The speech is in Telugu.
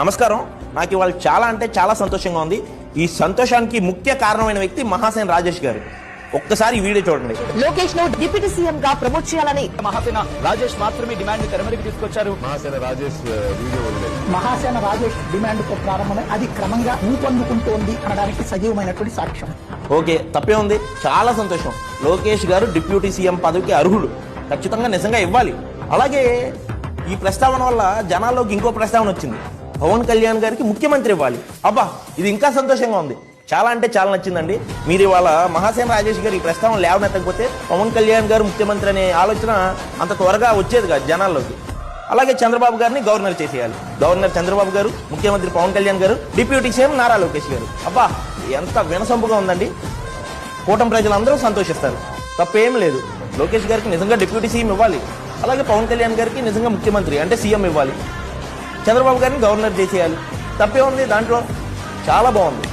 నమస్కారం. నాకు ఇవాళ చాలా అంటే చాలా సంతోషంగా ఉంది. ఈ సంతోషానికి ముఖ్య కారణమైన వ్యక్తి మహాసేన్ రాజేష్ గారు. ఒక్కసారి ఈ వీడియో చూడండి. లోకేష్ను డిప్యూటీ సీఎం గా ప్రమోట్ చేయాలని మహాసేన రాజేష్ మాత్రమే డిమాండ్ తెరమరికి తీసుకొచ్చారు. మహాసేన రాజేష్ వీడియో మహాసేన రాజేష్ డిమాండ్తో ప్రారంభమై అది క్రమంగా ఊపందుకుంటోంది అనడానికి సజీవమైనటువంటి సాక్ష్యం. ఓకే తప్పే ఉంది. చాలా సంతోషం. లోకేష్ గారు డిప్యూటీ సీఎం పదవికి అర్హుడు ఖచ్చితంగా నిజంగా ఇవ్వాలి. అలాగే ఈ ప్రస్తావన వల్ల జనాల్లోకి ఇంకో ప్రస్తావన వచ్చింది. పవన్ కళ్యాణ్ గారికి ముఖ్యమంత్రి ఇవ్వాలి. అబ్బా ఇది ఇంకా సంతోషంగా ఉంది. చాలా అంటే చాలా నచ్చిందండి. మీరు ఇవాళ మహాసేన రాజేష్ గారు ఈ ప్రస్తావన లేవనెత్తకపోతే పవన్ కళ్యాణ్ గారు ముఖ్యమంత్రి అనే ఆలోచన అంత త్వరగా వచ్చేది కాదు జనాల్లోకి. అలాగే చంద్రబాబు గారిని గవర్నర్ చేసేయాలి. గవర్నర్ చంద్రబాబు గారు ముఖ్యమంత్రి పవన్ కళ్యాణ్ గారు డిప్యూటీ సీఎం నారా లోకేష్ గారు. అబ్బా ఎంత వినసొంపుగా ఉందండి. కూటమి ప్రజలందరూ సంతోషిస్తారు. తప్పేం లేదు. లోకేష్ గారికి నిజంగా డిప్యూటీ సీఎం ఇవ్వాలి. అలాగే పవన్ కళ్యాణ్ గారికి నిజంగా ముఖ్యమంత్రి అంటే సీఎం ఇవ్వాలి. చంద్రబాబు గారిని గవర్నర్ చేసేయాలి. తప్పే ఉంది దాంట్లో. చాలా బాగుంది.